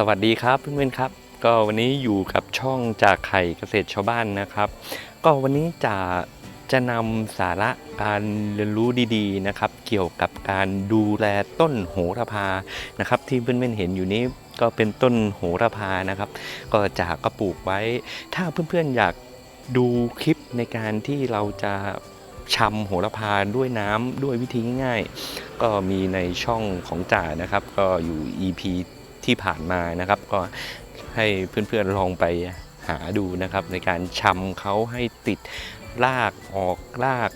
สวัสดีครับเพื่อนๆครับ ก็วันนี้อยู่กับช่องจากไข่เกษตรชาวบ้านนะครับ ก็วันนี้จะจะนำสาระการเรียนรู้ดีๆนะครับ เกี่ยวกับการดูแลต้นโหระพานะครับ ที่เพื่อนๆเห็นอยู่นี้ก็เป็นต้นโหระพานะครับ ก็จาก็ปลูกไว้ ถ้าเพื่อนๆอยากดูคลิปในการที่เราจะชำโหระพาด้วยน้ำด้วยวิธีง่ายๆ ก็มีในช่องของจ่านะครับ ก็อยู่ EP ที่ผ่านมานะครับ ก็ให้เพื่อนๆลองไปหาดูนะครับ ในการชำเขาให้ติดรากออกราก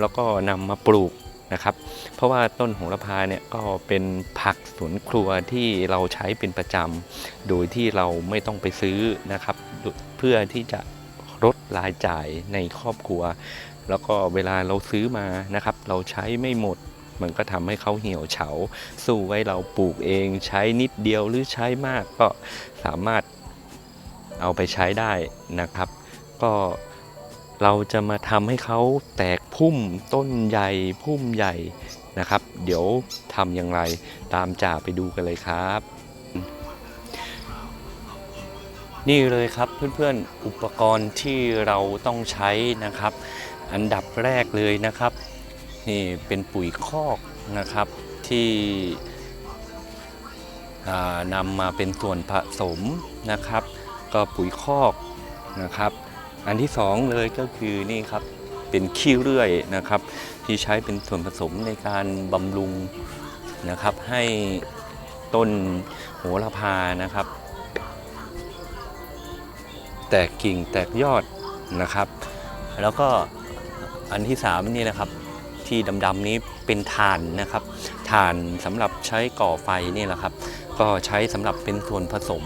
แล้วก็นำมาปลูกนะครับ เพราะว่าต้นโหระพาเนี่ยก็เป็นผักสวนครัวที่เราใช้เป็นประจำโดยที่เราไม่ต้องไปซื้อนะครับ เพื่อที่จะลดรายจ่ายในครอบครัว แล้วก็เวลาเราซื้อมานะครับ เราใช้ไม่หมด มันก็ทำให้เขาเหี่ยวเฉา สู้ไว้เราปลูกเองใช้นิดเดียวหรือใช้มากก็สามารถเอาไปใช้ได้นะครับ ก็เราจะมาทำให้เขาแตกพุ่มต้นใหญ่พุ่มใหญ่นะครับ เดี๋ยวทำอย่างไรตามจ่าไปดูกันเลยครับ นี่เลยครับเพื่อนๆ อุปกรณ์ที่เราต้องใช้นะครับ อันดับแรกเลยนะครับ นี่เป็นปุ๋ยคอกนะครับที่นำมาเป็นส่วนผสมนะครับ ก็ปุ๋ยคอกนะครับ อันที่สองเลยก็คือนี่ครับเป็นขี้เลื่อยนะครับ ที่ใช้เป็นส่วนผสมในการบำรุงนะครับ ให้ต้นโหระพานะครับ แตกกิ่งแตกยอดนะครับ แล้วก็อันที่สามนี่นะครับ ที่ดำๆนี้เป็นถ่านนะครับถ่านสำหรับใช้ก่อไฟนี่แหละครับ ก็ใช้สำหรับเป็นส่วนผสม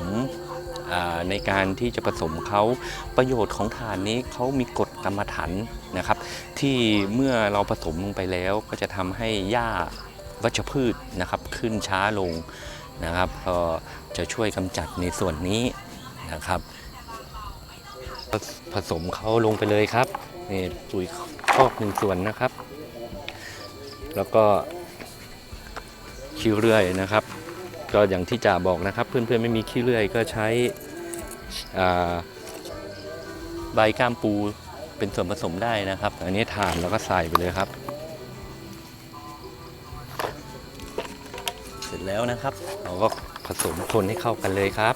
ในการที่จะผสมเขาประโยชน์ของถ่านนี้เขามีกรดกรรมฐานนะครับ ที่เมื่อเราผสมลงไปแล้วก็จะทำให้หญ้าวัชพืชนะครับขึ้นช้าลงนะครับ ก็จะช่วยกำจัดในส่วนนี้นะครับผสมเขาลงไปเลยครับนี่ปุ๋ยคอกหนึ่งส่วนนะครับ แล้วก็ขี้เลื่อยนะครับ ก็อย่างที่จ่าบอกนะครับ เพื่อนๆไม่มีขี้เลื่อยก็ใช้ใบก้ามปูเป็นส่วนผสมได้นะครับ อันนี้ถ่านแล้วก็ใส่ไปเลยครับ เสร็จแล้วนะครับ เราก็ผสมคนให้เข้ากันเลยครับ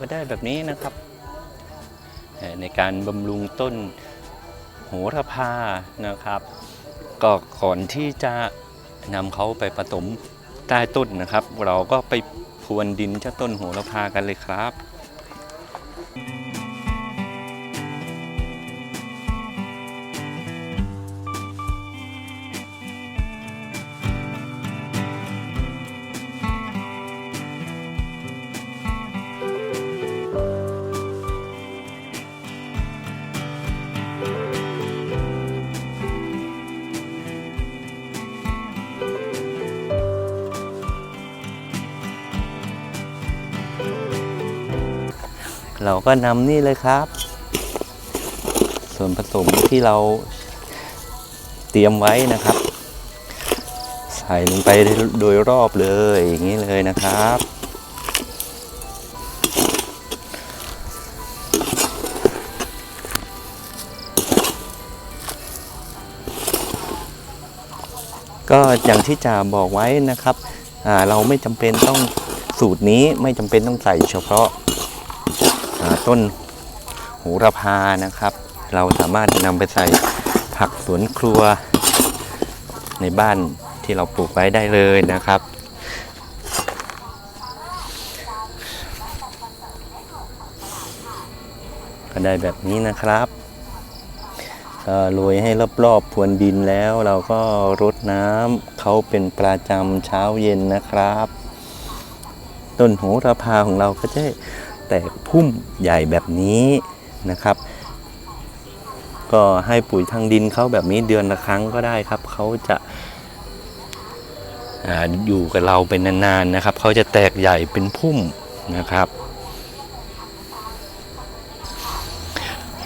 ก็ได้แบบนี้นะครับ ในการบำรุงต้นโหระพานะครับ ก็ก่อนที่จะนำเขาไปผสมใต้ต้นนะครับ เราก็ไปพรวนดินเจ้าต้นโหระพากันเลยครับ เราก็นำนี่เลยครับ ส่วนผสมที่เราเตรียมไว้นะครับ ใส่ลงไปโดยรอบเลยอย่างนี้เลยนะครับก็อย่างที่จ่าบอกไว้นะครับ เราไม่จำเป็นต้องสูตรนี้ไม่จำเป็นต้องใส่เฉพาะ ต้นโหระพานะครับ เราสามารถนำไปใส่ผักสวนครัว ในบ้านที่เราปลูกไว้ได้เลยนะครับ ก็ได้แบบนี้นะครับก็โรยให้รอบๆพรวนดินแล้วเราก็รดน้ำเขาเป็นประจำเช้าเย็นนะครับ ต้นโหระพาของเราก็จะ แตกพุ่มใหญ่แบบนี้นะครับ ก็ให้ปุ๋ยทางดินเขาแบบนี้เดือนละครั้งก็ได้ครับเขาจะอาอยู่กับเราเป็นนานๆนะครับเขาจะแตกใหญ่เป็นพุ่มนะครับ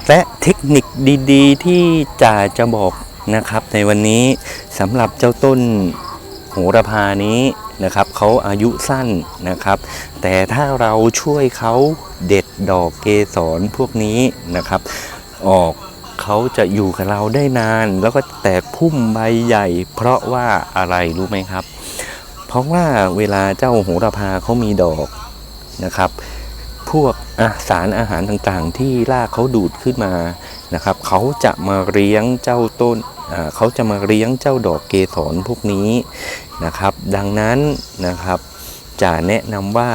และเทคนิคดีๆ ที่จ่าจะบอกนะครับในวันนี้สำหรับเจ้าต้นโหระพานี้ นะครับเขาอายุสั้นนะครับ แต่ถ้าเราช่วยเขาเด็ดดอกเกสรพวกนี้นะครับ ออกเขาจะอยู่กับเราได้นาน แล้วก็แตกพุ่มใบใหญ่ เพราะว่าอะไรรู้ไหมครับ เพราะว่าเวลาเจ้าโหระพาเขามีดอกนะครับพวกอาสารอาหารต่างๆ ที่รากเขาดูดขึ้นมานะครับเขาจะมาเลี้ยงเจ้าต้น เขาจะมาเลี้ยงเจ้าดอกเกสรพวกนี้นะครับ ดังนั้นนะครับจะแนะนำว่า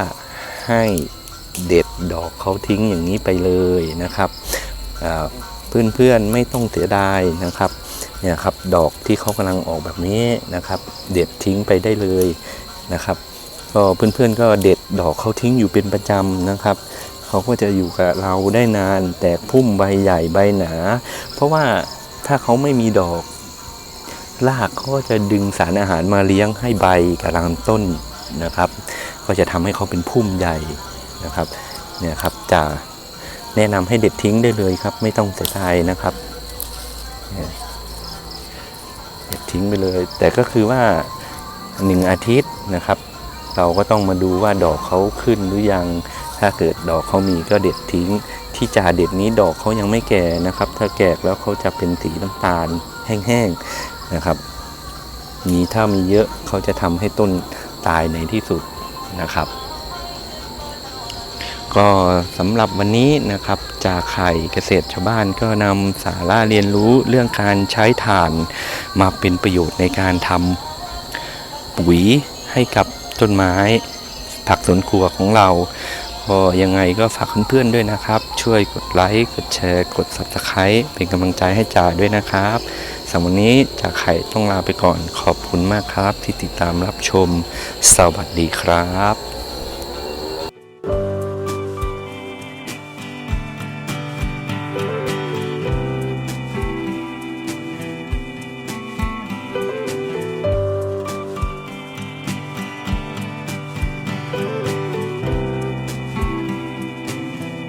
ให้เด็ดดอกเขาทิ้งอย่างนี้ไปเลยนะครับอ่าเพื่อนๆไม่ต้องเสียดายนะครับเนี่ยครับดอกที่เขากำลังออกแบบนี้นะครับ เด็ดทิ้งไปได้เลยนะครับ ก็เพื่อนๆก็เด็ดดอกเขาทิ้งอยู่เป็นประจำนะครับเขาก็จะอยู่กับเราได้นาน แตกพุ่มใบใหญ่ใบหนา เพราะว่า ถ้าเขาไม่มีดอกรากเขาก็จะดึงสารอาหารมาเลี้ยงให้ใบกับลำต้นนะครับ ก็จะทำให้เขาเป็นพุ่มใหญ่นะครับเนี่ยครับจะแนะนำให้เด็ดทิ้งได้เลยครับ ไม่ต้องเสียดายนะครับเนี่ยเด็ดทิ้งไปเลย แต่ก็คือว่าหนึ่งอาทิตย์นะครับ เราก็ต้องมาดูว่าดอกเขาขึ้นหรือยัง ถ้าเกิดดอกเขามีก็เด็ดทิ้ง ที่จ่าเด็ดนี้ดอกเขายังไม่แก่นะครับ ถ้าแก่แล้วเขาจะเป็นสีน้ำตาลแห้งๆนะครับมีถ้ามีเยอะเขาจะทำให้ต้นตายในที่สุดนะครับ ก็สำหรับวันนี้นะครับจากไข่เกษตรชาวบ้านก็นำสาระเรียนรู้เรื่องการใช้ถ่านมาเป็นประโยชน์ในการทำปุ๋ยให้กับต้นไม้ผักสวนครัวของเรา ก็ยังไงก็ฝากเพื่อนๆด้วยนะครับ ช่วยกดไลค์ กดแชร์ กด Subscribe เป็นกำลังใจให้จ่าด้วยนะครับสำหรับวันนี้จ่าไข่ต้องลาไปก่อนขอบคุณมากครับที่ติดตามรับชม สวัสดีครับ